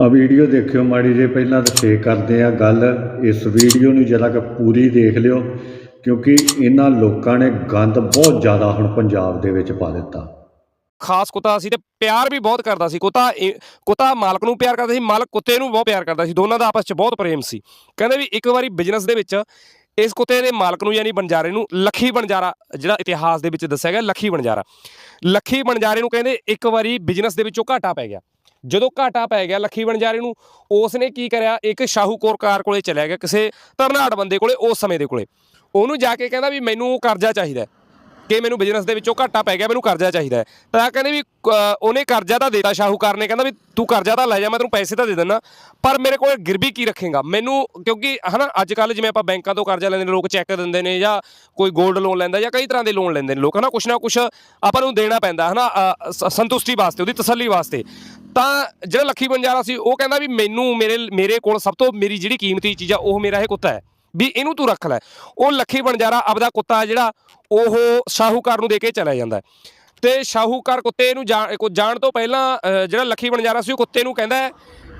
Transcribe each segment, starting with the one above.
ਆ ਵੀਡੀਓ ਦੇਖਿਓ ਮਾੜੀ ਜੇ ਪਹਿਲਾਂ ਤਾਂ ਸ਼ੇਅਰ ਕਰਦੇ ਆ ਗੱਲ। ਇਸ ਵੀਡੀਓ ਨੂੰ ਜਰਾ ਕਿ ਪੂਰੀ ਦੇਖ ਲਿਓ, ਕਿਉਂਕਿ ਇਹਨਾਂ ਲੋਕਾਂ ਨੇ ਗੰਦ ਬਹੁਤ ਜ਼ਿਆਦਾ ਹੁਣ ਪੰਜਾਬ ਦੇ ਵਿੱਚ ਪਾ ਦਿੱਤਾ। ਖਾਸ ਕੁੱਤਾ ਸੀ ਤੇ ਪਿਆਰ ਵੀ ਬਹੁਤ ਕਰਦਾ ਸੀ। ਕੁੱਤਾ ਕੁੱਤਾ ਮਾਲਕ ਨੂੰ ਪਿਆਰ ਕਰਦਾ ਸੀ, ਮਾਲਕ ਕੁੱਤੇ ਨੂੰ ਬਹੁਤ ਪਿਆਰ ਕਰਦਾ ਸੀ। ਦੋਨਾਂ ਦਾ ਆਪਸ 'ਚ ਬਹੁਤ ਪ੍ਰੇਮ ਸੀ। ਕਹਿੰਦੇ ਵੀ ਇੱਕ ਵਾਰੀ ਬਿਜ਼ਨਸ ਦੇ ਵਿੱਚ ਇਸ ਕੁੱਤੇ ਦੇ ਮਾਲਕ ਨੂੰ ਯਾਨੀ ਬਣਜਾਰੇ ਨੂੰ ਲੱਖੀ ਬਣਜਾਰਾ ਜਿਹੜਾ ਇਤਿਹਾਸ ਦੇ ਵਿੱਚ ਦੱਸਿਆ ਗਿਆ, ਲੱਖੀ ਬਣਜਾਰਾ ਲੱਖੀ ਬਣਜਾਰੇ ਨੂੰ ਕਹਿੰਦੇ ਇੱਕ ਵਾਰੀ ਬਿਜ਼ਨਸ ਦੇ ਵਿੱਚੋਂ ਘਾਟਾ ਪੈ ਗਿਆ। ਜਦੋਂ ਘਾਟਾ ਪੈ ਗਿਆ ਲੱਖੀ ਬਣਜਾਰੇ ਨੂੰ ਉਸ ਨੇ ਕੀ ਕਰਿਆ? ਇੱਕ ਸ਼ਾਹੂਕੋਰਕਾਰ ਕੋਲੇ ਚਲਿਆ ਗਿਆ ਕਿਸੇ ਤਰਨਾਟ ਬੰਦੇ ਕੋਲੇ ਉਸ ਸਮੇਂ ਦੇ ਕੋਲੇ। ਉਹਨੂੰ ਜਾ ਕੇ ਕਹਿੰਦਾ ਵੀ ਮੈਨੂੰ ਕਰਜ਼ਾ ਚਾਹੀਦਾ ਕਿ ਮੈਨੂੰ ਬਿਜ਼ਨਸ ਦੇ ਵਿੱਚੋਂ ਘਾਟਾ ਪੈ ਗਿਆ ਮੈਨੂੰ ਕਰਜ਼ਾ ਚਾਹੀਦਾ ਤਾਂ ਕਹਿੰਦੇ ਵੀ ਉਹਨੇ ਕਰਜ਼ਾ ਤਾਂ ਦੇਤਾ ਸ਼ਾਹੂਕਾਰ ਨੇ ਕਹਿੰਦਾ ਵੀ ਤੂੰ ਕਰਜ਼ਾ ਤਾਂ ਲੈ ਜਾ ਮੈਂ ਤੈਨੂੰ ਪੈਸੇ ਤਾਂ ਦੇ ਦਿੰਦਾ। ਪਰ ਮੇਰੇ ਕੋਲ ਗਿਰਵੀ ਕੀ ਰੱਖੇਗਾ? ਮੈਨੂੰ ਕਿਉਂਕਿ ਹਨਾ ਅੱਜ ਕੱਲ ਜਿਵੇਂ ਆਪਾਂ ਬੈਂਕਾਂ ਤੋਂ ਕਰਜ਼ਾ ਲੈਂਦੇ ਨੇ ਲੋਕ ਚੈੱਕ ਦਿੰਦੇ ਨੇ ਜਾਂ ਕੋਈ 골ਡ ਲੋਨ ਲੈਂਦਾ ਜਾਂ ਕਈ ਤਰ੍ਹਾਂ ਦੇ ਲੋਨ ਲੈਂਦੇ ਨੇ ਲੋਕ ਹਨਾ ਕੁਛ ਨਾ ਕੁਛ ਆਪਾਂ ਨੂੰ ਦੇਣਾ ਪੈਂਦਾ ਹਨਾ ਅ, ਸੰਤੁਸ਼ਟੀ ਵਾਸਤੇ ਉਹਦੀ ਤਸੱਲੀ ਵਾਸਤੇ। ਤਾਂ ਜਿਹੜਾ ਲੱਖੀ ਬੰਜਾਰਾ ਸੀ, ਉਹ ਕਹਿੰਦਾ ਵੀ ਮੈਨੂੰ ਮੇਰੇ ਮੇਰੇ ਕੋਲ ਸਭ ਤੋਂ ਮੇਰੀ ਜਿਹੜੀ ਕੀਮਤੀ ਚੀਜ਼ ਆ, ਉਹ ਮੇਰਾ ਇਹ ਕੁੱਤਾ ਹੈ, ਵੀ ਇਹਨੂੰ ਤੂੰ ਰੱਖ ਲੈ। ਉਹ ਲੱਖੀ ਬਣਜਾਰਾ ਆਪਦਾ ਕੁੱਤਾ ਜਿਹੜਾ, ਉਹ ਸ਼ਾਹੂਕਾਰ ਨੂੰ ਦੇ ਕੇ ਚਲਾ ਜਾਂਦਾ ਹੈ। ਤੇ ਸ਼ਾਹੂਕਾਰ ਕੁੱਤੇ ਨੂੰ ਜਾਣ ਤੋਂ ਪਹਿਲਾਂ ਜਿਹੜਾ ਲੱਖੀ ਬਣਜਾਰਾ ਸੀ, ਉਹ ਕੁੱਤੇ ਨੂੰ ਕਹਿੰਦਾ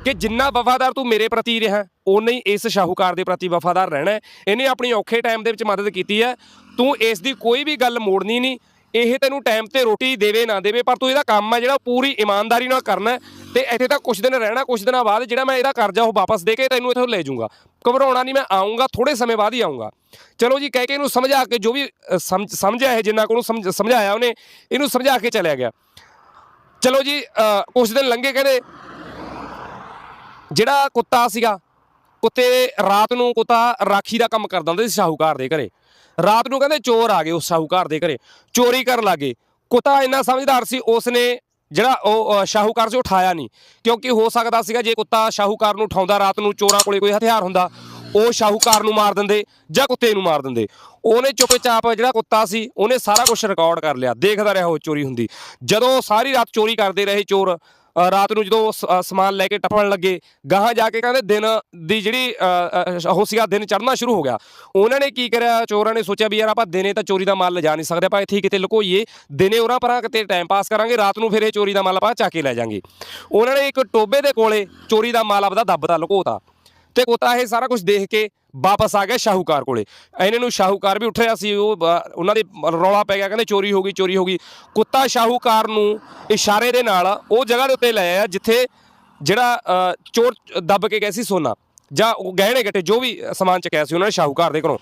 ਕਿ ਜਿੰਨਾ ਵਫਾਦਾਰ ਤੂੰ ਮੇਰੇ ਪ੍ਰਤੀ ਰਿਹਾ ਉਨਾ ਹੀ ਇਸ ਸ਼ਾਹੂਕਾਰ ਦੇ ਪ੍ਰਤੀ ਵਫਾਦਾਰ ਰਹਿਣਾ ਇਹਨੇ ਆਪਣੀ ਔਖੇ ਟਾਈਮ ਦੇ ਵਿੱਚ ਮਦਦ ਕੀਤੀ ਹੈ। ਤੂੰ ਇਸ ਦੀ ਕੋਈ ਵੀ ਗੱਲ ਮੋੜਨੀ ਨਹੀਂ। ਇਹ ਤੈਨੂੰ ਟਾਈਮ ਤੇ ਰੋਟੀ ਦੇਵੇ ਨਾ ਦੇਵੇ ਪਰ ਤੂੰ ਇਹਦਾ ਕੰਮ ਹੈ ਜਿਹੜਾ ਪੂਰੀ ਇਮਾਨਦਾਰੀ ਨਾਲ ਕਰਨਾ ਹੈ ਤੇ ਇੱਥੇ ਤਾਂ ਕੁਝ ਦਿਨ ਰਹਿਣਾ ਕੁਝ ਦਿਨਾਂ ਬਾਅਦ ਜਿਹੜਾ ਮੈਂ ਇਹਦਾ ਕਰਜ਼ਾ ਉਹ ਵਾਪਸ ਦੇ ਕੇ ਤੈਨੂੰ ਇੱਥੋਂ ਲੈ ਜਾਊਂਗਾ। ਘਬਰਾਉਣਾ ਨਹੀਂ ਮੈਂ ਆਉਂਗਾ ਥੋੜੇ ਸਮੇਂ ਬਾਅਦ ਹੀ ਆਉਂਗਾ ਚਲੋ ਜੀ ਕਹਿ ਕੇ ਇਹਨੂੰ ਸਮਝਾ ਕੇ ਜੋ ਵੀ ਸਮਝ ਸਮਝਿਆ ਹੈ ਜਿੰਨਾ ਕੋਲ ਸਮਝ ਸਮਝਾਇਆ ਉਹਨੇ ਇਹਨੂੰ ਸਮਝਾ ਕੇ ਚਲਿਆ ਗਿਆ। ਚਲੋ ਜੀ ਅ, ਕੁਝ ਦਿਨ ਲੰਘੇ ਕਹਿੰਦੇ ਜਿਹੜਾ ਕੁੱਤਾ ਸੀਗਾ ਕੁੱਤੇ ਰਾਤ ਨੂੰ ਕੁੱਤਾ ਰਾਖੀ ਦਾ ਕੰਮ ਕਰਦਾ ਹੁੰਦਾ ਸੀ ਸ਼ਾਹੂਕਾਰ ਦੇ ਘਰੇ। ਰਾਤ ਨੂੰ ਕਹਿੰਦੇ ਚੋਰ ਆ ਗਏ ਉਸ ਸ਼ਾਹੂਕਾਰ ਦੇ ਘਰੇ, ਚੋਰੀ ਕਰਨ ਲੱਗੇ ਕੁੱਤਾ ਇੰਨਾ ਸਮਝਦਾਰ ਸੀ, ਉਸਨੇ ਜਿਹੜਾ ਉਹ ਸ਼ਾਹੂਕਾਰ ਸੀ ਉਠਾਇਆ ਨਹੀਂ। ਕਿਉਂਕਿ ਹੋ ਸਕਦਾ ਸੀਗਾ ਜੇ ਕੁੱਤਾ ਸ਼ਾਹੂਕਾਰ ਨੂੰ ਉਠਾਉਂਦਾ, ਰਾਤ ਨੂੰ ਚੋਰਾਂ ਕੋਲੇ ਕੋਈ ਹਥਿਆਰ ਹੁੰਦਾ, ਉਹ ਸ਼ਾਹੂਕਾਰ ਨੂੰ ਮਾਰ ਦਿੰਦੇ ਜਾਂ ਕੁੱਤੇ ਨੂੰ ਮਾਰ ਦਿੰਦੇ। ਉਹਨੇ ਚੁੱਪਚਾਪ ਜਿਹੜਾ ਕੁੱਤਾ ਸੀ, ਉਹਨੇ ਸਾਰਾ ਕੁਝ ਰਿਕਾਰਡ ਕਰ ਲਿਆ। ਦੇਖਦਾ ਰਿਹਾ ਉਹ ਚੋਰੀ ਹੁੰਦੀ। ਜਦੋਂ ਸਾਰੀ ਰਾਤ ਚੋਰੀ ਕਰਦੇ ਰਹੇ ਚੋਰ ਰਾਤ ਨੂੰ ਜਦੋਂ ਸ- ਸਮਾਨ ਲੈ ਕੇ ਟੱਪਣ ਲੱਗੇ ਗਾਹਾਂ ਜਾ ਕੇ ਕਹਿੰਦੇ ਦਿਨ ਦੀ ਜਿਹੜੀ ਅ, ਅ, ਉਹ ਸੀਗਾ ਦਿਨ ਚੜ੍ਹਨਾ ਸ਼ੁਰੂ ਹੋ ਗਿਆ। ਉਹਨਾਂ ਨੇ ਕੀ ਕਰਿਆ ਚੋਰਾਂ ਨੇ ਸੋਚਿਆ ਵੀ ਯਾਰ ਆਪਾਂ ਦਿਨੇ ਤਾਂ ਚੋਰੀ ਦਾ ਮਾਲ ਲਿਜਾ ਨਹੀਂ ਸਕਦੇ ਆਪਾਂ ਇੱਥੇ ਹੀ ਕਿਤੇ ਲੁਕੋਈਏ। ਦਿਨੇ ਉਹਨਾਂ ਪਰਾਂ ਕਿਤੇ ਟਾਈਮ ਪਾਸ ਕਰਾਂਗੇ ਰਾਤ ਨੂੰ ਫਿਰ ਇਹ ਚੋਰੀ ਦਾ ਮਾਲ ਆਪਾਂ ਚੱਕ ਕੇ ਲੈ ਜਾਾਂਗੇ। ਉਹਨਾਂ ਨੇ ਇੱਕ ਟੋਬੇ ਦੇ ਕੋਲੇ ਚੋਰੀ ਦਾ ਮਾਲ ਆਪਦਾ ਦੱਬਦਾ ਲੁਕੋਤਾ। ਤੇ ਕੁੱਤਾ ਇਹ ਸਾਰਾ ਕੁਝ ਦੇਖ ਕੇ ਵਾਪਸ ਆ ਗਿਆ ਸ਼ਾਹੂਕਾਰ ਕੋਲੇ। ਇਹਨਾਂ ਨੂੰ ਸ਼ਾਹੂਕਾਰ ਵੀ ਉੱਠ ਰਿਹਾ ਸੀ ਉਹ ਬ- ਉਹਨਾਂ ਦੇ ਰੌਲਾ ਪੈ ਗਿਆ ਕਹਿੰਦੇ ਚੋਰੀ ਹੋ ਗਈ ਚੋਰੀ ਹੋ ਗਈ। ਕੁੱਤਾ ਸ਼ਾਹੂਕਾਰ ਨੂੰ ਇਸ਼ਾਰੇ ਦੇ ਨਾਲ ਉਹ ਜਗ੍ਹਾ ਦੇ ਉੱਤੇ ਲੈ ਆਇਆ ਜਿੱਥੇ ਜਿਹੜਾ ਅ, ਚੋਰ ਦੱਬ ਕੇ ਗਏ ਸੀ ਸੋਨਾ ਜਾਂ ਉਹ ਗਹਿਣੇ ਗੱਟੇ ਜੋ ਵੀ ਸਮਾਨ ਚੁੱਕਿਆ ਸੀ ਉਹਨਾਂ ਨੇ ਸ਼ਾਹੂਕਾਰ ਦੇ ਘਰੋਂ।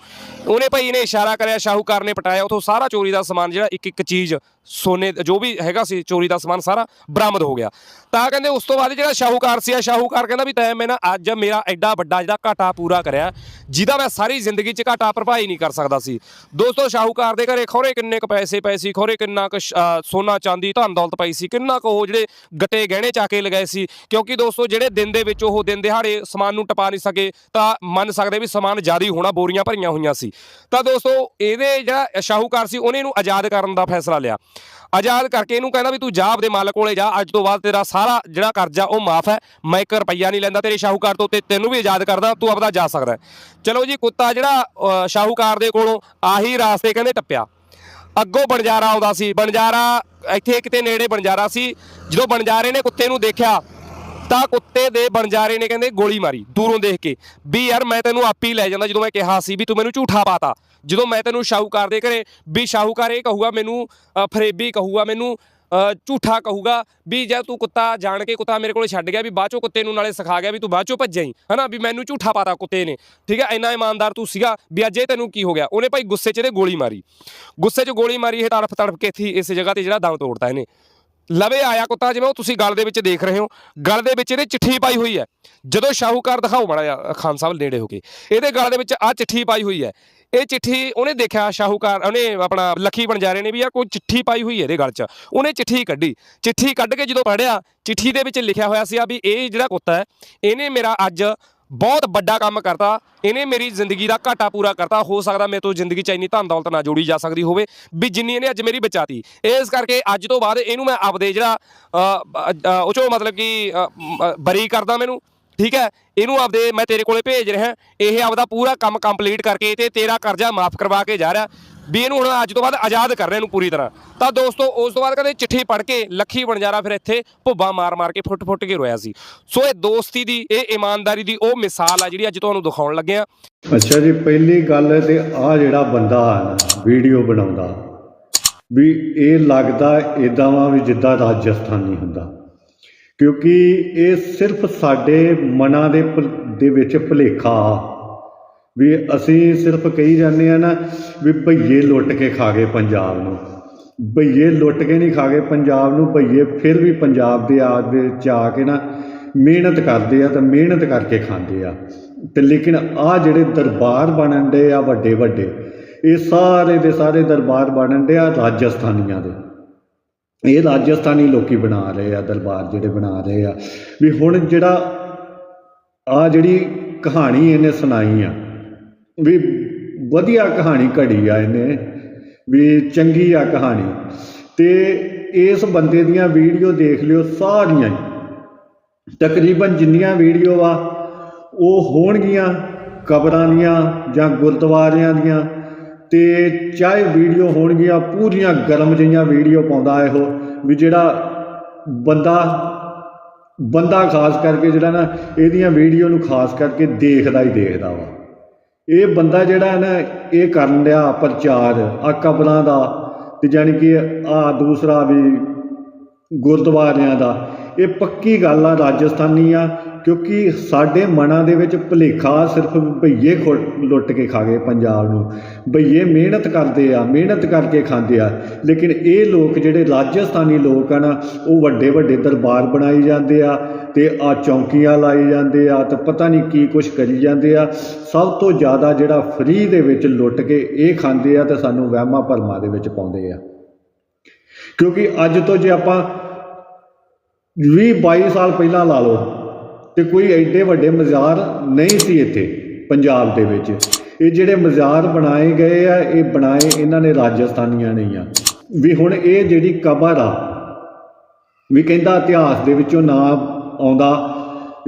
ਉਹਨੇ ਭਾਈ ਨੇ ਇਸ਼ਾਰਾ ਕਰਿਆ ਸ਼ਾਹੂਕਾਰ ਨੇ ਪਟਾਇਆ ਉਥੋਂ ਸਾਰਾ ਚੋਰੀ ਦਾ ਸਮਾਨ ਜਿਹੜਾ ਇੱਕ ਇੱਕ ਚੀਜ਼ ਸੋਨੇ ਜੋ ਵੀ ਹੈਗਾ ਸੀ, ਚੋਰੀ ਦਾ ਸਮਾਨ ਸਾਰਾ ਬਰਾਮਦ ਹੋ ਗਿਆ। ਤਾਂ ਕਹਿੰਦੇ ਉਸ ਤੋਂ ਬਾਅਦ ਜਿਹੜਾ ਸ਼ਾਹੂਕਾਰ ਸੀ ਆ ਸ਼ਾਹੂਕਾਰ ਕਹਿੰਦਾ ਵੀ ਤੈਂ ਮੈਂ ਨਾ ਅੱਜ ਮੇਰਾ ਐਡਾ ਵੱਡਾ ਜਿਹੜਾ ਘਾਟਾ ਪੂਰਾ ਕਰਿਆ, ਜਿਹਦਾ ਮੈਂ ਸਾਰੀ ਜ਼ਿੰਦਗੀ 'ਚ ਘਾਟਾ ਭਰਪਾਈ ਨਹੀਂ ਕਰ ਸਕਦਾ ਸੀ। ਦੋਸਤੋ, ਸ਼ਾਹੂਕਾਰ ਦੇ ਘਰੇ ਖੋਰੇ ਕਿੰਨੇ ਕ ਪੈਸੇ ਪਏ ਸੀ, ਖੋਰੇ ਕਿੰਨਾ ਕ ਸੋਨਾ, ਚਾਂਦੀ, ਧਨ ਦੌਲਤ ਪਈ ਸੀ, ਕਿੰਨਾ ਕੁ ਉਹ ਜਿਹੜੇ ਗੱਟੇ ਗਹਿਣੇ ਚਾ ਕੇ ਲਗਾਏ ਸੀ, ਕਿਉਂਕਿ ਦੋਸਤੋ, ਜਿਹੜੇ ਦਿਨ ਦੇ ਵਿੱਚ ਉਹ ਦਿਨ ਦਿਹਾੜੇ ਸਮਾਨ ਨੂੰ ਟਪਾ ਨਹੀਂ ਸਕੇ, ਤਾਂ ਮੰਨ ਸਕਦੇ ਵੀ ਸਮਾਨ ਜ਼ਿਆਦਾ ਹੋਣਾ ਬੋਰੀਆਂ ਭਰੀਆਂ ਹੋਈਆਂ ਸੀ। ਤਾਂ ਦੋਸਤੋ, ਇਹਦੇ ਜਿਹੜਾ ਸ਼ਾਹੂਕਾਰ ਸੀ, ਉਹਨੇ ਇਹਨੂੰ ਆਜ਼ਾਦ ਕਰਨ ਦਾ ਫੈਸਲਾ ਲਿਆ। ਆਜ਼ਾਦ ਕਰਕੇ ਇਹਨੂੰ ਕਹਿੰਦਾ ਵੀ ਤੂੰ ਜਾ ਆਪਦੇ ਮਾਲਕ ਕੋਲੇ ਜਾ ਅੱਜ ਤੋਂ ਬਾਅਦ ਤੇਰਾ ਸਾਰਾ ਜਿਹੜਾ ਕਰਜ਼ਾ ਉਹ ਮਾਫ ਹੈ ਮੈਂ ਇੱਕ ਰੁਪਈਆ ਨਹੀਂ ਲੈਂਦਾ ਤੇਰੇ ਸ਼ਾਹੂਕਾਰ ਤੋਂ ਤੇ ਤੈਨੂੰ ਵੀ ਆਜ਼ਾਦ ਕਰਦਾ ਤੂੰ ਆਪਦਾ ਜਾ ਸਕਦਾ ਚਲੋ ਜੀ ਕੁੱਤਾ ਜਿਹੜਾ ਅ, ਸ਼ਾਹੂਕਾਰ ਦੇ ਕੋਲੋਂ ਆਹੀ ਰਾਸਤੇ ਕਹਿੰਦੇ ਟੱਪਿਆ। ਅੱਗੋਂ ਬਣਜਾਰਾ ਆਉਂਦਾ ਸੀ ਬਣਜਾਰਾ ਇੱਥੇ ਕਿਤੇ ਨੇੜੇ ਬਣਜਾਰਾ ਸੀ ਜਦੋਂ ਬਣਜਾਰੇ ਨੇ ਕੁੱਤੇ ਨੂੰ ਦੇਖਿਆ ਤਾਂ ਕੁੱਤੇ ਦੇ ਬਣਜਾਰੇ ਨੇ ਕਹਿੰਦੇ ਗੋਲੀ ਮਾਰੀ, ਦੂਰੋਂ ਦੇਖ ਕੇ। ਵੀ ਯਾਰ ਮੈਂ ਤੈਨੂੰ ਆਪੇ ਹੀ ਲੈ ਜਾਂਦਾ ਜਦੋਂ ਮੈਂ ਕਿਹਾ ਸੀ ਵੀ ਤੂੰ ਮੈਨੂੰ ਝੂਠਾ ਪਾਤਾ। ਜਦੋਂ ਮੈਂ ਤੈਨੂੰ ਸ਼ਾਹੂਕਾਰ ਦੇ ਘਰੇ, ਵੀ ਸ਼ਾਹੂਕਾਰ ਇਹ ਕਹੂਗਾ ਮੈਨੂੰ ਫਰੇਬੀ ਕਹੂਗਾ ਮੈਨੂੰ ਝੂਠਾ ਕਹੂਗਾ, ਵੀ ਜੇ ਤੂੰ ਕੁੱਤਾ ਜਾਣ ਕੇ ਕੁੱਤਾ ਮੇਰੇ ਕੋਲੇ ਛੱਡ ਗਿਆ, ਵੀ ਬਾਅਦ ਚੋਂ ਕੁੱਤੇ ਨੂੰ ਨਾਲੇ ਸਿਖਾ ਗਿਆ ਵੀ ਤੂੰ ਬਾਅਦ ਚੋਂ ਭੱਜਿਆ ਹੀ ਹਨਾ? ਵੀ ਮੈਨੂੰ ਝੂਠਾ ਪਾਤਾ ਕੁੱਤੇ ਨੇ। ਠੀਕ ਹੈ ਇੰਨਾ ਇਮਾਨਦਾਰ ਤੂੰ ਸੀਗਾ ਵੀ ਅੱਜ ਇਹ ਤੈਨੂੰ ਕੀ ਹੋ ਗਿਆ? ਉਹਨੇ ਭਾਈ ਗੁੱਸੇ 'ਚ ਇਹਦੇ ਗੋਲੀ ਮਾਰੀ। ਗੁੱਸੇ 'ਚ ਗੋਲੀ ਮਾਰੀ, ਇਹ ਤੜਫ ਤੜਫ ਕੇ ਇੱਥੇ ਇਸ ਜਗ੍ਹਾ ਤੇ ਜਿਹੜਾ ਦਮ ਤੋੜਤਾ ਇਹਨੇ। ਲਵੇ ਆਇਆ ਕੁੱਤਾ ਜਿਵੇਂ ਉਹ ਤੁਸੀਂ ਗਲ ਦੇ ਵਿੱਚ ਦੇਖ ਰਹੇ ਹੋ, ਗਲ ਦੇ ਵਿੱਚ ਇਹਦੇ ਚਿੱਠੀ ਪਾਈ ਹੋਈ ਹੈ। ਜਦੋਂ ਸ਼ਾਹੂਕਾਰ ਦਿਖਾਓ ਮਾੜਾ ਜਿਹਾ ਖਾਨ ਸਾਹਿਬ ਨੇੜੇ ਹੋ ਕੇ, ਇਹਦੇ ਗਲ ਦੇ ਵਿੱਚ ਆ ਚਿੱਠੀ ਪਾਈ ਹੋਈ ਹੈ। ਇਹ ਚਿੱਠੀ ਉਹਨੇ ਦੇਖਿਆ ਸ਼ਾਹੂਕਾਰ, ਉਹਨੇ ਆਪਣਾ ਲੱਖੀ ਬਣਜਾਰੇ ਨੇ ਵੀ ਯਾਰ ਕੋਈ ਚਿੱਠੀ ਪਾਈ ਹੋਈ ਹੈ ਇਹਦੇ ਗਲ 'ਚ। ਉਹਨੇ ਚਿੱਠੀ ਕੱਢੀ। ਚਿੱਠੀ ਕੱਢ ਕੇ ਜਦੋਂ ਪੜਿਆ ਚਿੱਠੀ ਦੇ ਵਿੱਚ ਲਿਖਿਆ ਹੋਇਆ ਸੀ ਆ ਵੀ ਇਹ ਜਿਹੜਾ ਕੁੱਤਾ ਹੈ, ਇਹਨੇ ਮੇਰਾ ਅੱਜ ਬਹੁਤ ਵੱਡਾ ਕੰਮ ਕਰਤਾ। ਇਹਨੇ ਮੇਰੀ ਜ਼ਿੰਦਗੀ ਦਾ ਘਾਟਾ ਪੂਰਾ ਕਰਤਾ। ਹੋ ਸਕਦਾ ਮੇਰੇ ਤੋਂ ਜ਼ਿੰਦਗੀ ਚ ਇੰਨੀ ਧਨ ਦੌਲਤ ਨਾ ਜੋੜੀ ਜਾ ਸਕਦੀ ਹੋਵੇ। ਵੀ ਜਿੰਨੀ ਇਹਨੇ ਅੱਜ ਮੇਰੀ ਬਚਾਤੀ। ਇਸ ਕਰਕੇ ਅੱਜ ਤੋਂ ਬਾਅਦ ਇਹਨੂੰ ਮੈਂ ਆਪਦੇ ਜਿਹੜਾ ਉਹ ਚੋਂ ਮਤਲਬ ਕਿ ਬਰੀ ਕਰਦਾ ਮੈਨੂੰ। ਠੀਕ ਹੈ? ਇਹਨੂੰ ਆਪਦੇ, ਮੈਂ ਤੇਰੇ ਕੋਲੇ ਭੇਜ ਰਿਹਾ। ਇਹ ਆਪਦਾ ਪੂਰਾ ਕੰਮ ਕੰਪਲੀਟ ਕਰਕੇ ਤੇ ਤੇਰਾ ਕਰਜ਼ਾ ਮਾਫ ਕਰਵਾ ਕੇ ਜਾ ਰਿਹਾ। ਵੀ ਇਹਨੂੰ ਹੁਣ ਅੱਜ ਤੋਂ ਬਾਅਦ ਆਜ਼ਾਦ ਕਰ ਰਹੇ ਇਹਨੂੰ ਪੂਰੀ ਤਰ੍ਹਾਂ। ਤਾਂ ਦੋਸਤੋ, ਉਸ ਤੋਂ ਬਾਅਦ ਕਹਿੰਦੇ ਚਿੱਠੀ ਪੜ੍ਹ ਕੇ ਲੱਖੀ ਬਣਜਾਰਾ ਫਿਰ ਇੱਥੇ ਭੁੱਬਾ ਮਾਰ ਮਾਰ ਕੇ ਫੁੱਟ ਫੁੱਟ ਕੇ ਰੋਇਆ ਸੀ। ਸੋ ਇਹ ਦੋਸਤੀ ਦੀ, ਇਹ ਇਮਾਨਦਾਰੀ ਦੀ ਉਹ ਮਿਸਾਲ ਆ ਜਿਹੜੀ ਅੱਜ ਤੁਹਾਨੂੰ ਦਿਖਾਉਣ ਲੱਗੇ ਆ ਅੱਛਾ ਜੀ, ਪਹਿਲੀ ਗੱਲ ਤੇ ਆ ਜਿਹੜਾ ਬੰਦਾ ਆ ਵੀਡੀਓ ਬਣਾਉਂਦਾ, ਵੀ ਇਹ ਲੱਗਦਾ ਇਦਾਂ ਵਾ ਵੀ ਜਿੱਦਾਂ ਰਾਜਸਥਾਨੀ ਹੁੰਦਾ। ਕਿਉਂਕਿ ਇਹ ਸਿਰਫ ਸਾਡੇ ਮਨਾਂ ਦੇ ਦੇ ਵਿੱਚ ਭੁਲੇਖਾ ਆ। ਵੀ ਅਸੀਂ ਸਿਰਫ ਕਹੀ ਜਾਂਦੇ ਆ ਨਾ ਵੀ ਭਈਏ ਲੁੱਟ ਕੇ ਖਾ ਗਏ ਪੰਜਾਬ ਨੂੰ। ਭਈਏ ਲੁੱਟ ਕੇ ਨਹੀਂ ਖਾ ਗਏ ਪੰਜਾਬ ਨੂੰ, ਭਈਏ ਫਿਰ ਵੀ ਪੰਜਾਬ ਦੇ ਆਦ ਵਿੱਚ ਆ ਕੇ ਨਾ ਮਿਹਨਤ ਕਰਦੇ ਆ ਤੇ ਮਿਹਨਤ ਕਰਕੇ ਖਾਂਦੇ ਆ। ਤੇ ਲੇਕਿਨ ਆ ਜਿਹੜੇ ਦਰਬਾਰ ਬਣਨ ਦੇ ਆ ਵੱਡੇ ਵੱਡੇ, ਇਹ ਸਾਰੇ ਦੇ ਸਾਰੇ ਦਰਬਾਰ ਬਣਨ ਦੇ ਆ ਰਾਜਸਥਾਨੀਆਂ ਦੇ। ਇਹ ਰਾਜਸਥਾਨੀ ਲੋਕੀ ਬਣਾ ਰਹੇ ਆ, ਦਰਬਾਰ ਜਿਹੜੇ ਬਣਾ ਰਹੇ ਆ। ਵੀ ਹੁਣ ਜਿਹੜਾ ਆ ਜਿਹੜੀ ਕਹਾਣੀ ਇਹਨੇ ਸੁਣਾਈ ਆ ਵੀ ਵਧੀਆ ਕਹਾਣੀ ਘੜੀ ਆ ਇਹਨੇ, ਵੀ ਚੰਗੀ ਆ ਕਹਾਣੀ। ਤੇ ਇਸ ਬੰਦੇ ਦੀਆਂ ਵੀਡੀਓ ਦੇਖ ਲਿਓ, ਸਾਰੀਆਂ ਤਕਰੀਬਨ ਜਿੰਨੀਆਂ ਵੀਡੀਓ ਆ, ਉਹ ਹੋਣਗੀਆਂ ਕਬਰਾਂ ਦੀਆਂ ਜਾਂ ਗੁਰਦੁਆਰਿਆਂ ਦੀਆਂ। ਤੇ ਚਾਹੇ ਵੀਡੀਓ ਹੋਣਗੀਆਂ, ਪੂਰੀਆਂ ਗਰਮ ਜਿਹੀਆਂ ਵੀਡੀਓ ਪਾਉਂਦਾ ਇਹੋ, ਵੀ ਜਿਹੜਾ ਬੰਦਾ ਬੰਦਾ ਖਾਸ ਕਰਕੇ ਜਿਹੜਾ ਨਾ, ਇਹਦੀਆਂ ਵੀਡੀਓ ਨੂੰ ਖਾਸ ਕਰਕੇ ਦੇਖਦਾ ਹੀ ਦੇਖਦਾ ਵਾ। ਇਹ ਬੰਦਾ ਜਿਹੜਾ ਹੈ ਨਾ, ਇਹ ਕਰਨ ਡਿਆ ਪ੍ਰਚਾਰ ਆ ਕਬਰਾਂ ਦਾ, ਤੇ ਜਾਣੀ ਕਿ ਆ ਦੂਸਰਾ ਵੀ ਗੁਰਦੁਆਰਿਆਂ ਦਾ। ਇਹ ਪੱਕੀ ਗੱਲ ਆ, ਰਾਜਸਥਾਨੀ ਆ, ਕਿਉਂਕਿ ਸਾਡੇ ਮਨਾਂ ਦੇ ਵਿੱਚ ਭੁਲੇਖਾ ਸਿਰਫ ਭਈਏ ਖੁ- ਲੁੱਟ ਕੇ ਖਾ ਗਏ ਪੰਜਾਬ ਨੂੰ। ਭਈਏ ਮਿਹਨਤ ਕਰਦੇ ਆ, ਮਿਹਨਤ ਕਰਕੇ ਖਾਂਦੇ ਆ। ਲੇਕਿਨ ਇਹ ਲੋਕ ਜਿਹੜੇ ਰਾਜਸਥਾਨੀ ਲੋਕ ਆ ਨਾ, ਉਹ ਵੱਡੇ ਵੱਡੇ ਦਰਬਾਰ ਬਣਾਈ ਜਾਂਦੇ ਆ ਤੇ ਆ ਚੌਂਕੀਆਂ ਲਾਈ ਜਾਂਦੇ ਆ ਤੇ ਪਤਾ ਨਹੀਂ ਕੀ ਕੁਛ ਕਰੀ ਜਾਂਦੇ ਆ। ਸਭ ਤੋਂ ਜ਼ਿਆਦਾ ਜਿਹੜਾ ਫ੍ਰੀ ਦੇ ਵਿੱਚ ਲੁੱਟ ਕੇ ਇਹ ਖਾਂਦੇ ਆ ਤੇ ਸਾਨੂੰ ਵਹਿਮਾਂ ਭਰਮਾਂ ਦੇ ਵਿੱਚ ਪਾਉਂਦੇ ਆ। ਕਿਉਂਕਿ ਅੱਜ ਤੋਂ ਜੇ ਆਪਾਂ 20 22 ਸਾਲ ਪਹਿਲਾਂ ਲਾ ਲਓ ਤੇ ਕੋਈ ਐਡੇ ਵੱਡੇ ਮਜ਼ਾਰ ਨਹੀਂ ਸੀ ਇੱਥੇ ਪੰਜਾਬ ਦੇ ਵਿੱਚ। ਇਹ ਜਿਹੜੇ ਮਜ਼ਾਰ ਬਣਾਏ ਗਏ ਆ, ਇਹ ਬਣਾਏ ਇਹਨਾਂ ਨੇ ਰਾਜਸਥਾਨੀਆਂ ਨੇ ਆ। ਵੀ ਹੁਣ ਇਹ ਜਿਹੜੀ ਕਬਰ ਆ, ਵੀ ਕਹਿੰਦਾ ਇਤਿਹਾਸ ਦੇ ਵਿੱਚੋਂ ਨਾ ਆਉਂਦਾ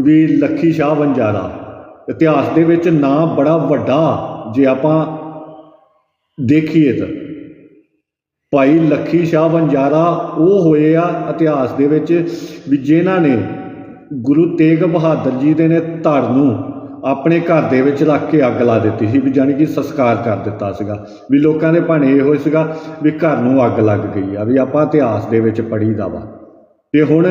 ਵੀ ਲੱਖੀ ਸ਼ਾਹ ਵੰਜਾਰਾ ਇਤਿਹਾਸ ਦੇ ਵਿੱਚ ਨਾਂ ਬੜਾ ਵੱਡਾ ਜੇ ਆਪਾਂ ਦੇਖੀਏ ਤਾਂ। ਭਾਈ ਲੱਖੀ ਸ਼ਾਹ ਵੰਜਾਰਾ ਉਹ ਹੋਏ ਆ ਇਤਿਹਾਸ ਦੇ ਵਿੱਚ ਵੀ ਜਿਨ੍ਹਾਂ ਨੇ ਗੁਰੂ ਤੇਗ ਬਹਾਦਰ ਜੀ ਦੇ ਨੇ ਧੜ ਨੂੰ ਆਪਣੇ ਘਰ ਦੇ ਵਿੱਚ ਰੱਖ ਕੇ ਅੱਗ ਲਾ ਦਿੱਤੀ ਸੀ, ਵੀ ਜਾਣੀ ਕਿ ਸੰਸਕਾਰ ਕਰ ਦਿੱਤਾ ਸੀਗਾ। ਵੀ ਲੋਕਾਂ ਦੇ ਭਾਣੇ ਇਹੋ ਸੀਗਾ ਵੀ ਘਰ ਨੂੰ ਅੱਗ ਲੱਗ ਗਈ ਆ, ਵੀ ਆਪਾਂ ਇਤਿਹਾਸ ਦੇ ਵਿੱਚ ਪੜ੍ਹੀਦਾ ਵਾ। ਤੇ ਹੁਣ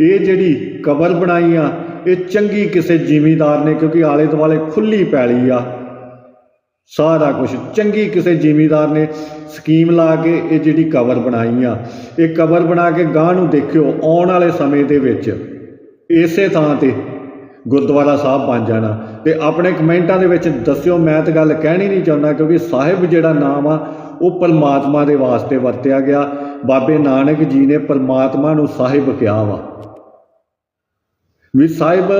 ਇਹ ਜਿਹੜੀ ਕਬਰ ਬਣਾਈ ਆ, ਇਹ ਚੰਗੀ ਕਿਸੇ ਜ਼ਿਮੀਦਾਰ ਨੇ, ਕਿਉਂਕਿ ਆਲੇ ਦੁਆਲੇ ਖੁੱਲੀ ਪੈਲੀ ਆ। ਸਾਰਾ ਕੁਝ ਚੰਗੀ ਕਿਸੇ ਜ਼ਿਮੀਦਾਰ ਨੇ ਸਕੀਮ ਲਾ ਕੇ ਇਹ ਜਿਹੜੀ ਕਬਰ ਬਣਾਈ ਆ, ਇਹ ਕਬਰ ਬਣਾ ਕੇ ਗਾਂ ਨੂੰ ਦੇਖਿਓ ਆਉਣ ਵਾਲੇ ਸਮੇਂ ਦੇ ਵਿੱਚ। ਇਸੇ ਥਾਂ ਤੇ ਗੁਰਦੁਆਰਾ ਸਾਹਿਬ ਬਣ ਜਾਣਾ। ਤੇ ਆਪਣੇ ਕਮੈਂਟਾਂ ਦੇ ਵਿੱਚ ਦੱਸਿਓ, ਮੈਂ ਤਾਂ ਗੱਲ ਕਹਿਣੀ ਨਹੀਂ ਚਾਹੁੰਦਾ, ਕਿਉਂਕਿ ਸਾਹਿਬ ਜਿਹੜਾ ਨਾਮ ਆ, ਉਹ ਪਰਮਾਤਮਾ ਦੇ ਵਾਸਤੇ ਵਰਤਿਆ ਗਿਆ। ਬਾਬੇ ਨਾਨਕ ਜੀ ਨੇ ਪਰਮਾਤਮਾ ਨੂੰ ਸਾਹਿਬ ਕਿਹਾ ਵਾ। ਵੀ ਸਾਹਿਬ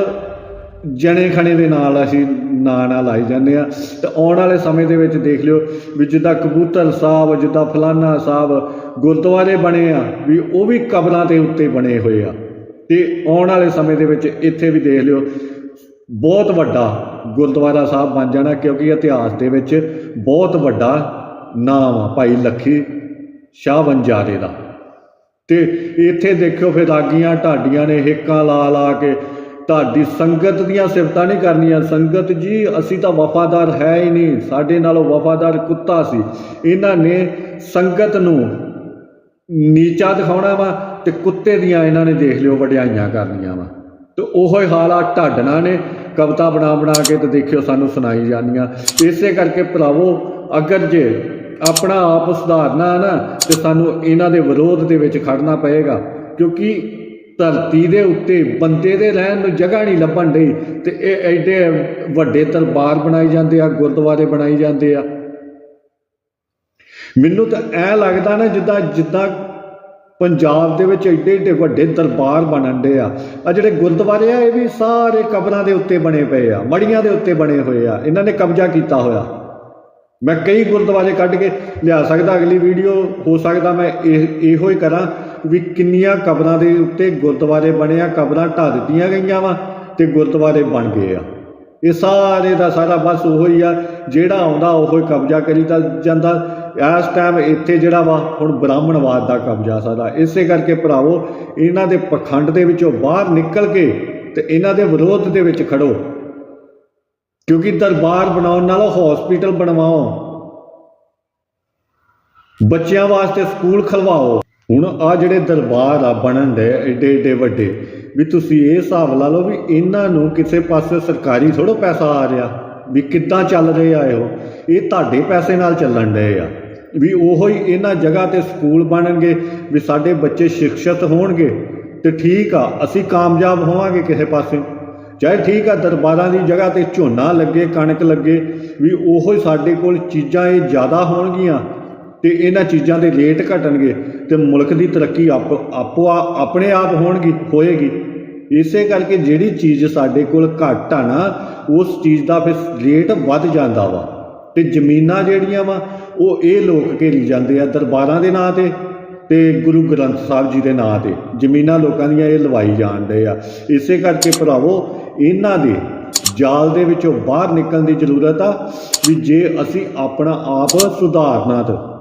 ਜਣੇ ਖਣੇ ਦੇ ਨਾਲ ਅਸੀਂ ਨਾਂ ਨਾਲ ਲਾਈ ਜਾਂਦੇ ਆ ਤੇ ਆਉਣ ਵਾਲੇ ਸਮੇਂ ਦੇ ਵਿੱਚ ਦੇਖ ਲਿਓ ਵੀ ਜਿੱਦਾਂ ਕਬੂਤਰ ਸਾਹਿਬ, ਜਿੱਦਾਂ ਫਲਾਨਾ ਸਾਹਿਬ ਗੁਰਦੁਆਰੇ ਬਣੇ ਆ, ਵੀ ਉਹ ਵੀ ਕਬਰਾਂ ਦੇ ਉੱਤੇ ਬਣੇ ਹੋਏ ਆ। ਤੇ ਆਉਣ ਵਾਲੇ ਸਮੇਂ ਦੇ ਵਿੱਚ ਇੱਥੇ ਵੀ ਦੇਖ ਲਿਓ, ਬਹੁਤ ਵੱਡਾ ਗੁਰਦੁਆਰਾ ਸਾਹਿਬ ਬਣ ਜਾਣਾ ਕਿਉਂਕਿ ਇਤਿਹਾਸ ਦੇ ਵਿੱਚ ਬਹੁਤ ਵੱਡਾ ਨਾਮ ਆ ਭਾਈ ਲੱਖੀ ਸ਼ਾਹ ਵੰਜਾਰੇ ਦਾ। ਤੇ ਇੱਥੇ ਦੇਖਿਓ ਫਿਰ ਰਾਗੀਆਂ ਢਾਡੀਆਂ ਨੇ ਹੇਕਾਂ ਲਾ ਲਾ ਕੇ ਤੁਹਾਡੀ ਸੰਗਤ ਦੀਆਂ ਸਿਫਤਾਂ ਨਹੀਂ ਕਰਨੀਆਂ। ਸੰਗਤ ਜੀ, ਅਸੀਂ ਤਾਂ ਵਫਾਦਾਰ ਹੈ ਹੀ ਨਹੀਂ। ਸਾਡੇ ਨਾਲੋਂ ਵਫਾਦਾਰ ਕੁੱਤਾ ਸੀ। ਇਹਨਾਂ ਨੇ ਸੰਗਤ ਨੂੰ ਨੀਚਾ ਦਿਖਾਉਣਾ ਵਾ ਤੇ ਕੁੱਤੇ ਦੀਆਂ ਇਹਨਾਂ ਨੇ ਦੇਖ ਲਿਓ ਵਡਿਆਈਆਂ ਕਰਨੀਆਂ ਵਾ। ਤੇ ਉਹੋ ਹੀ ਹਾਲ ਆ ਢਾਡਣਾ ਨੇ। ਕਵਿਤਾ ਬਣਾ ਬਣਾ ਕੇ ਤੇ ਦੇਖਿਓ ਸਾਨੂੰ ਸੁਣਾਈ ਜਾਂਦੀਆਂ। ਇਸੇ ਕਰਕੇ ਭਰਾਵੋ, ਅਗਰ ਜੇ ਆਪਣਾ ਆਪ ਸੁਧਾਰਨਾ ਨਾ, ਤੇ ਸਾਨੂੰ ਇਹਨਾਂ ਦੇ ਵਿਰੋਧ ਦੇ ਵਿੱਚ ਖੜਨਾ ਪਏਗਾ। ਕਿਉਂਕਿ ਧਰਤੀ ਦੇ ਉੱਤੇ ਬੰਦੇ ਦੇ ਰਹਿਣ ਨੂੰ ਜਗ੍ਹਾ ਨਹੀਂ ਲੱਭਣ ਡਈ, ਤੇ ਇਹ ਐਡੇ ਵੱਡੇ ਦਰਬਾਰ ਬਣਾਏ ਜਾਂਦੇ ਆ, ਗੁਰਦੁਆਰੇ ਬਣਾਏ ਜਾਂਦੇ ਆ। ਮੈਨੂੰ ਤਾਂ ਐ ਲੱਗਦਾ ਨਾ, ਜਿੱਦਾਂ ਜਿੱਦਾਂ ਪੰਜਾਬ ਦੇ ਵਿੱਚ ਐਡੇ ਐਡੇ ਵੱਡੇ ਦਰਬਾਰ ਬਣਨ ਦੇ ਆ। ਆ ਜਿਹੜੇ ਗੁਰਦੁਆਰੇ ਆ, ਇਹ ਵੀ ਸਾਰੇ ਕਬਰਾਂ ਦੇ ਉੱਤੇ ਬਣੇ ਪਏ ਆ, ਮੜੀਆਂ ਦੇ ਉੱਤੇ ਬਣੇ ਹੋਏ ਆ। ਇਹਨਾਂ ਨੇ ਕਬਜ਼ਾ ਕੀਤਾ ਹੋਇਆ। ਮੈਂ ਕਈ ਗੁਰਦੁਆਰੇ ਕੱਢ ਕੇ ਲਿਆ ਸਕਦਾ, ਅਗਲੀ ਵੀਡੀਓ ਹੋ ਸਕਦਾ ਮੈਂ ਇਹ, ਇਹੋ ਹੀ ਕਰਾਂ ਵੀ ਕਿੰਨੀਆਂ ਕਬਰਾਂ ਦੇ ਉੱਤੇ ਗੁਰਦੁਆਰੇ ਬਣੇ ਆ, ਕਬਰਾਂ ਢਾ ਦਿੱਤੀਆਂ ਗਈਆਂ ਵਾ ਤੇ ਗੁਰਦੁਆਰੇ ਬਣ ਗਏ ਆ। ਇਹ ਸਾਰੇ ਦਾ ਸਾਰਾ ਬਸ ਉਹੋ ਹੀ ਆ, ਜਿਹੜਾ ਆਉਂਦਾ ਉਹੋ ਹੀ ਕਬਜ਼ਾ ਕਰੀ ਤਾਂ ਜਾਂਦਾ। ਇਸ ਟਾਈਮ ਇੱਥੇ ਜਿਹੜਾ ਵਾ, ਹੁਣ ਬ੍ਰਾਹਮਣਵਾਦ ਦਾ ਕਬਜ਼ਾ ਸਾਡਾ ਇਸੇ ਕਰਕੇ ਭਰਾਵੋ, ਇਹਨਾਂ ਦੇ ਪਖੰਡ ਦੇ ਵਿੱਚੋਂ ਬਾਹਰ ਨਿਕਲ ਕੇ ਤੇ ਇਹਨਾਂ ਦੇ ਵਿਰੋਧ ਦੇ ਵਿੱਚ ਖੜੋ। ਕਿਉਂਕਿ ਦਰਬਾਰ ਬਣਾਉਣ ਨਾਲੋਂ ਹਸਪੀਟਲ ਬਣਵਾਓ। ਬੱਚਿਆਂ ਵਾਸਤੇ ਸਕੂਲ ਖਲਵਾਓ। ਹੁਣ ਆ ਜਿਹੜੇ ਦਰਬਾਰ ਆ ਬਣਨ ਦੇ, ਏਡੇ ਏਡੇ ਵੱਡੇ, ਵੀ ਤੁਸੀਂ ਇਹ ਹਿਸਾਬ ਲਾ ਲਓ ਵੀ ਇਹਨਾਂ ਨੂੰ ਕਿਸੇ ਪਾਸੇ ਸਰਕਾਰੀ ਥੋੜੋ ਪੈਸਾ ਆ ਰਿਹਾ, ਵੀ ਕਿੱਦਾਂ ਚੱਲ ਰਹੇ ਆ ਇਹੋ। ਇਹ ਤੁਹਾਡੇ ਪੈਸੇ ਨਾਲ ਚੱਲਣ ਡਏ ਆ। ਵੀ ਉਹੋ ਹੀ ਇਹਨਾਂ ਜਗ੍ਹਾ ਤੇ ਸਕੂਲ ਬਣਨਗੇ, ਵੀ ਸਾਡੇ ਬੱਚੇ ਸਿੱਖਿਅਤ ਹੋਣਗੇ, ਤੇ ਠੀਕ ਆ, ਅਸੀਂ ਕਾਮਯਾਬ ਹੋਵਾਂਗੇ ਕਿਸੇ ਪਾਸੇ। ਚਾਹੇ ਠੀਕ ਆ, ਦਰਬਾਰਾਂ ਦੀ ਜਗ੍ਹਾ ਤੇ ਝੋਨਾ ਲੱਗੇ, ਕਣਕ ਲੱਗੇ, ਵੀ ਉਹੋ ਸਾਡੇ ਕੋਲ ਚੀਜ਼ਾਂ ਇਹ ਜ਼ਿਆਦਾ ਹੋਣਗੀਆਂ ਤੇ ਇਹਨਾਂ ਚੀਜ਼ਾਂ ਦੇ ਰੇਟ ਘਟਣਗੇ ਤੇ ਮੁਲਕ ਦੀ ਤਰੱਕੀ ਆਪ, ਆਪੋ ਆਪਣੇ ਆਪ ਹੋਣਗੀ, ਹੋਏਗੀ। ਇਸੇ ਕਰਕੇ ਜਿਹੜੀ ਚੀਜ਼ ਸਾਡੇ ਕੋਲ ਘੱਟ ਆ ਨਾ, ਉਸ ਚੀਜ਼ ਦਾ ਫਿਰ ਰੇਟ ਵੱਧ ਜਾਂਦਾ ਵਾ ਤੇ ਜ਼ਮੀਨਾਂ ਜਿਹੜੀਆਂ ਵਾ, ਉਹ ਇਹ ਲੋਕ ਘੇਰੀ ਜਾਂਦੇ ਆ ਦਰਬਾਰਾਂ ਦੇ ਨਾਂ ਤੇ ਤੇ ਗੁਰੂ ਗ੍ਰੰਥ ਸਾਹਿਬ ਜੀ ਦੇ ਨਾਂ ਤੇ। ਜ਼ਮੀਨਾਂ ਲੋਕਾਂ ਦੀਆਂ ਇਹ ਲਵਾਈ ਜਾਣ ਆ। ਇਸੇ ਕਰਕੇ ਭਰਾਵੋ ਇਹਨਾਂ ਦੇ ਜਾਲ ਦੇ ਵਿੱਚੋਂ ਬਾਹਰ ਨਿਕਲਣ ਦੀ ਜ਼ਰੂਰਤ ਆ ਵੀ ਜੇ ਅਸੀਂ ਆਪਣਾ ਆਪ ਸੁਧਾਰਨਾ ਤਾਂ।